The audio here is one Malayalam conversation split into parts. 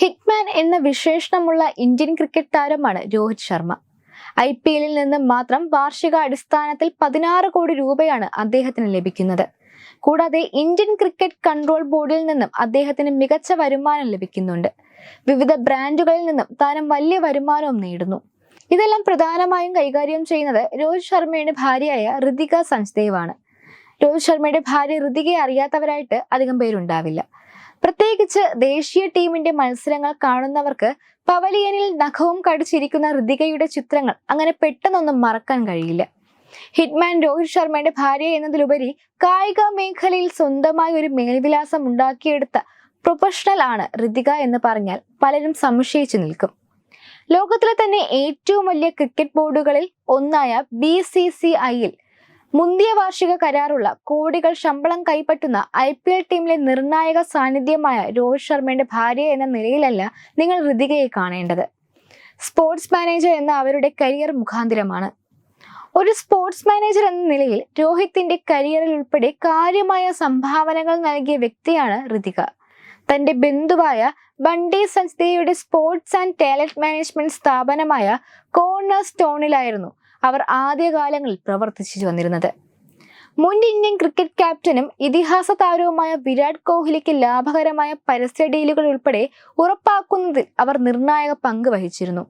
ഹിറ്റ്മാൻ എന്ന വിശേഷണമുള്ള ഇന്ത്യൻ ക്രിക്കറ്റ് താരമാണ് രോഹിത് ശർമ്മ. ഐ പി എല്ലിൽ നിന്ന് മാത്രം വാർഷിക അടിസ്ഥാനത്തിൽ പതിനാറ് കോടി രൂപയാണ് അദ്ദേഹത്തിന് ലഭിക്കുന്നത്. കൂടാതെ ഇന്ത്യൻ ക്രിക്കറ്റ് കൺട്രോൾ ബോർഡിൽ നിന്നും അദ്ദേഹത്തിന് മികച്ച വരുമാനം ലഭിക്കുന്നുണ്ട്. വിവിധ ബ്രാൻഡുകളിൽ നിന്നും താരം വലിയ വരുമാനവും നേടുന്നു. ഇതെല്ലാം പ്രധാനമായും കൈകാര്യം ചെയ്യുന്നത് രോഹിത് ശർമ്മയുടെ ഭാര്യയായ ഋതിക സഞ്ജ്ദേവാണ്. രോഹിത് ശർമ്മയുടെ ഭാര്യ ഋതികയെ അറിയാത്തവരായിട്ട് അധികം പേരുണ്ടാവില്ല. പ്രത്യേകിച്ച് ദേശീയ ടീമിന്റെ മത്സരങ്ങൾ കാണുന്നവർക്ക് പവലിയനിൽ നഖവും കടിച്ചിരിക്കുന്ന ഋതികയുടെ ചിത്രങ്ങൾ അങ്ങനെ പെട്ടെന്നൊന്നും മറക്കാൻ കഴിയില്ല. ഹിറ്റ്മാൻ രോഹിത് ശർമ്മയുടെ ഭാര്യ എന്നതിലുപരി കായിക മേഖലയിൽ സ്വന്തമായി ഒരു മേൽവിലാസം ഉണ്ടാക്കിയെടുത്ത പ്രൊഫഷണൽ ആണ് ഋതിക എന്ന് പറഞ്ഞാൽ പലരും സംശയിച്ചു നിൽക്കും. ലോകത്തിലെ തന്നെ ഏറ്റവും വലിയ ക്രിക്കറ്റ് ബോർഡുകളിൽ ഒന്നായ ബി സി സി ഐയിൽ മുന്തിയ വാർഷിക കരാറുള്ള കോടികൾ ശമ്പളം കൈപ്പറ്റുന്ന ഐ പി എൽ ടീമിലെ നിർണായക സാന്നിധ്യമായ രോഹിത് ശർമ്മയുടെ ഭാര്യ എന്ന നിലയിലല്ല നിങ്ങൾ ഋതികയെ കാണേണ്ടത്. സ്പോർട്സ് മാനേജർ എന്ന അവരുടെ കരിയർ മുഖാന്തിരമാണ്. ഒരു സ്പോർട്സ് മാനേജർ എന്ന നിലയിൽ രോഹിത്തിന്റെ കരിയറിൽ ഉൾപ്പെടെ കാര്യമായ സംഭാവനകൾ നൽകിയ വ്യക്തിയാണ് ഋതിക തന്റെ ബന്ധുവായ ബണ്ടി സഞ്ച്ദേയുടെ സ്പോർട്സ് ആൻഡ് ടാലന്റ് മാനേജ്മെന്റ് സ്ഥാപനമായ കോർണർ സ്റ്റോണിലായിരുന്നു അവർ ആദ്യകാലങ്ങളിൽ പ്രവർത്തിച്ചു വന്നിരുന്നത്. മുൻ ഇന്ത്യൻ ക്രിക്കറ്റ് ക്യാപ്റ്റനും ഇതിഹാസ താരവുമായ വിരാട് കോഹ്ലിക്ക് ലാഭകരമായ പരസ്യ ഡീലുകൾ ഉൾപ്പെടെ ഉറപ്പാക്കുന്നതിൽ അവർ നിർണായക പങ്ക് വഹിച്ചിരുന്നു.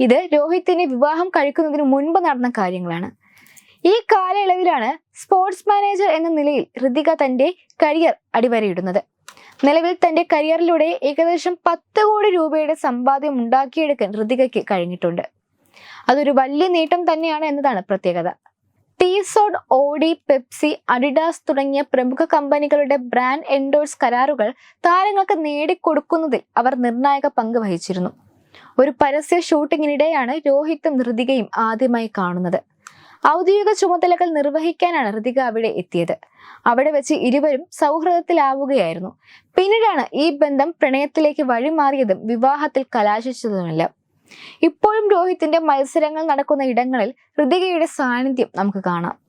ഇത് രോഹിത്തിനെ വിവാഹം കഴിക്കുന്നതിന് മുൻപ് നടന്ന കാര്യങ്ങളാണ്. ഈ കാലയളവിലാണ് സ്പോർട്സ് മാനേജർ എന്ന നിലയിൽ ഋതിക തന്റെ കരിയർ അടിവരയിടുന്നത്. നിലവിൽ തന്റെ കരിയറിലൂടെ ഏകദേശം പത്ത് കോടി രൂപയുടെ സമ്പാദ്യം ഉണ്ടാക്കിയെടുക്കാൻ ഋതികയ്ക്ക് കഴിഞ്ഞിട്ടുണ്ട്. അതൊരു വലിയ നേട്ടം തന്നെയാണ് എന്നതാണ് പ്രത്യേകത. ടീസോഡ് ഓഡി പെപ്സി അഡിഡാസ് തുടങ്ങിയ പ്രമുഖ കമ്പനികളുടെ ബ്രാൻഡ് എൻഡോഴ്സ് കരാറുകൾ താരങ്ങൾക്ക് നേടിക്കൊടുക്കുന്നതിൽ അവർ നിർണായക പങ്ക് വഹിച്ചിരുന്നു. ഒരു പരസ്യ ഷൂട്ടിങ്ങിനിടെയാണ് രോഹിത്തും ഹൃതികയും ആദ്യമായി കാണുന്നത്. ഔദ്യോഗിക ചുമതലകൾ നിർവഹിക്കാനാണ് ഹൃതിക അവിടെ എത്തിയത്. അവിടെ വെച്ച് ഇരുവരും സൗഹൃദത്തിലാവുകയായിരുന്നു. പിന്നീടാണ് ഈ ബന്ധം പ്രണയത്തിലേക്ക് വഴിമാറിയതും വിവാഹത്തിൽ കലാശിച്ചതുമെല്ലാം. ഇപ്പോഴും രോഹിത്തിന്റെ മത്സരങ്ങൾ നടക്കുന്ന ഇടങ്ങളിൽ ഹൃതികയുടെ സാന്നിധ്യം നമുക്ക് കാണാം.